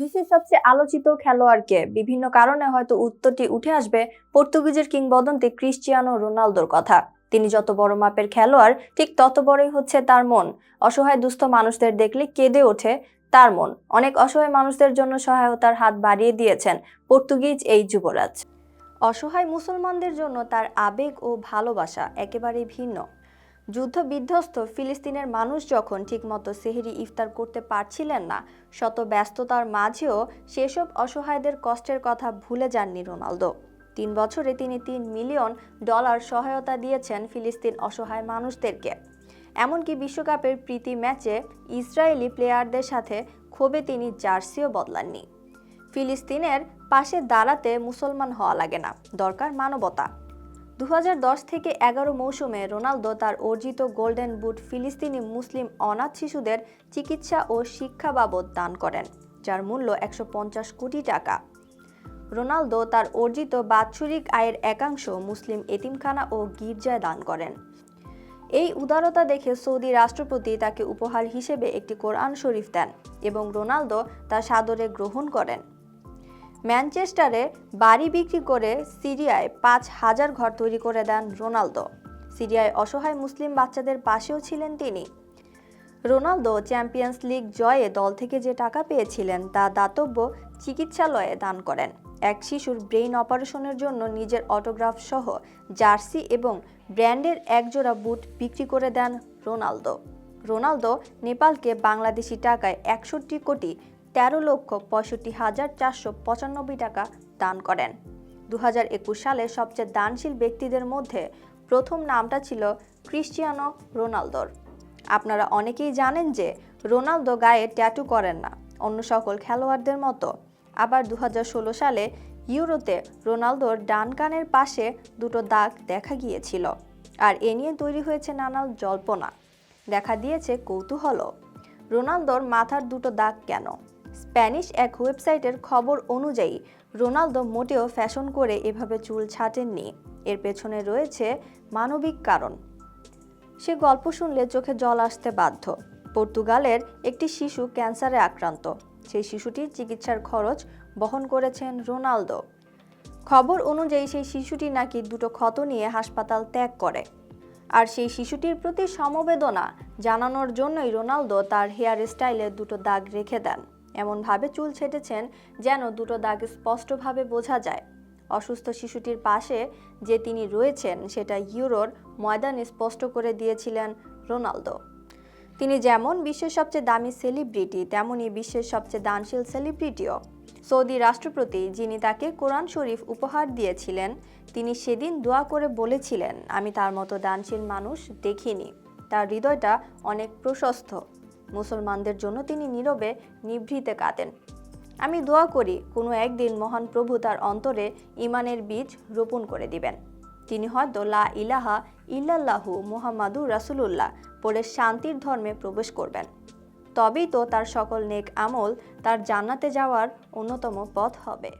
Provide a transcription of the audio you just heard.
বিশ্বের সবচেয়ে আলোচিত খেলোয়াড়কে। বিভিন্ন কারণে হয়তো উত্তরটি উঠে আসবে পর্তুগিজের কিংবদন্তি ক্রিশ্চিয়ানো রোনালদোর কথা। তিনি যত বড় মাপের খেলোয়াড়, ঠিক তত বড়ই হচ্ছে তার মন। অসহায় দুস্থ মানুষদের দেখলে কেঁদে ওঠে তার মন। অনেক অসহায় মানুষদের জন্য সহায়তার হাত বাড়িয়ে দিয়েছেন পর্তুগিজ এই যুবরাজ। অসহায় মুসলমানদের জন্য তার আবেগ ও ভালোবাসা একেবারেই ভিন্ন। যুদ্ধ বিধ্বস্ত ফিলিস্তিনের মানুষ যখন ঠিকমতো সেহেরি ইফতার করতে পারছিলেন না, শত ব্যস্ততার মাঝেও সেসব অসহায়দের কষ্টের কথা ভুলে যাননি রোনালদো। তিন বছরে তিনি তিন মিলিয়ন ডলার সহায়তা দিয়েছেন ফিলিস্তিন অসহায় মানুষদেরকে। এমনকি বিশ্বকাপের প্রীতি ম্যাচে ইসরায়েলি প্লেয়ারদের সাথে ক্ষোভে তিনি জার্সিও বদলাননি। ফিলিস্তিনের পাশে দাঁড়াতে মুসলমান হওয়া লাগে না, দরকার মানবতা। দু হাজার দশ থেকে এগারো মৌসুমে রোনালদো তার অর্জিত গোল্ডেন বুট ফিলিস্তিনি মুসলিম অনাথ শিশুদের চিকিৎসা ও শিক্ষা বাবদ দান করেন, যার মূল্য একশো পঞ্চাশ কোটি টাকা। রোনালদো তার অর্জিত বাৎসরিক আয়ের একাংশ মুসলিম এতিমখানা ও গির্জায় দান করেন। এই উদারতা দেখে সৌদি রাষ্ট্রপতি তাকে উপহার হিসেবে একটি কোরআন শরীফ দেন এবং রোনালদো তা সাদরে গ্রহণ করেন। ম্যানচেস্টারে বাড়ি বিক্রি করে সিরিয়ায় পাঁচ হাজার ঘর তৈরি করে দেন রোনালদো। সিরিয়ায় অসহায় মুসলিম বাচ্চাদের পাশেও ছিলেন তিনি। রোনালদো চ্যাম্পিয়ন্স লিগ জয়ে দল থেকে যে টাকা পেয়েছিলেন তা দাতব্য চিকিৎসালয়ে দান করেন। এক শিশুর ব্রেইন অপারেশনের জন্য নিজের অটোগ্রাফ সহ জার্সি এবং ব্র্যান্ডের একজোড়া বুট বিক্রি করে দেন রোনালদো। রোনালদো নেপালকে বাংলাদেশি টাকায় একষট্টি কোটি তেরো লক্ষ পঁয়ষট্টি হাজার চারশো পঁচানব্বই টাকা দান করেন। দু হাজার একুশ সালে সবচেয়ে দানশীল ব্যক্তিদের মধ্যে প্রথম নামটা ছিল ক্রিশ্চিয়ানো রোনালদোর। আপনারা অনেকেই জানেন যে রোনালদো গায়ে ট্যাটু করেন না, অন্য সকল খেলোয়াড়দের মতো। আবার দু হাজার ষোলো সালে ইউরোতে রোনালদোর ডান কানের পাশে দুটো দাগ দেখা গিয়েছিল আর এ নিয়ে তৈরি হয়েছে নানা জল্পনা। দেখা দিয়েছে কৌতূহল রোনালদোর মাথার দুটো দাগ কেন? স্প্যানিশ এক ওয়েবসাইটের খবর অনুযায়ী, রোনালদো মোটেও ফ্যাশন করে এভাবে চুল ছাটেননি। এর পেছনে রয়েছে মানবিক কারণ। সে গল্প শুনলে চোখে জল আসতে বাধ্য। পর্তুগালের একটি শিশু ক্যান্সারে আক্রান্ত। সেই শিশুটির চিকিৎসার খরচ বহন করেছেন রোনালদো। খবর অনুযায়ী সেই শিশুটি নাকি দুটো ক্ষত নিয়ে হাসপাতাল ত্যাগ করে। আর সেই শিশুটির প্রতি সমবেদনা জানানোর জন্যই রোনালদো তার হেয়ার স্টাইলে দুটো দাগ রেখে দেন। এমনভাবে চুল ছেটেছেন যেন দুটো দাগ স্পষ্টভাবে বোঝা যায়। অসুস্থ শিশুটির পাশে যে তিনি রয়েছেন, সেটা ইউরোর ময়দানে স্পষ্ট করে দিয়েছিলেন রোনালদো। তিনি যেমন বিশ্বের সবচেয়ে দামি সেলিব্রিটি তেমনই বিশ্বের সবচেয়ে দানশীল সেলিব্রিটিও। সৌদি রাষ্ট্রপতি যিনি তাকে কোরআন শরীফ উপহার দিয়েছিলেন, তিনি সেদিন দোয়া করে বলেছিলেন, আমি তার মতো দানশীল মানুষ দেখিনি। তার হৃদয়টা অনেক প্রশস্ত। মুসলমানদের জন্য তিনি নীরবে নিভৃতে কাঁদেন। আমি দোয়া করি, কোনো একদিন মহান প্রভু তার অন্তরে ইমানের বীজ রোপণ করে দিবেন। তিনি হয়তো লা ইলাহা ইল্লাল্লাহু মুহাম্মাদুর রাসুলুল্লাহ পরে শান্তির ধর্মে প্রবেশ করবেন। তবেই তো তার সকল নেক আমল তার জান্নাতে যাওয়ার অন্যতম পথ হবে।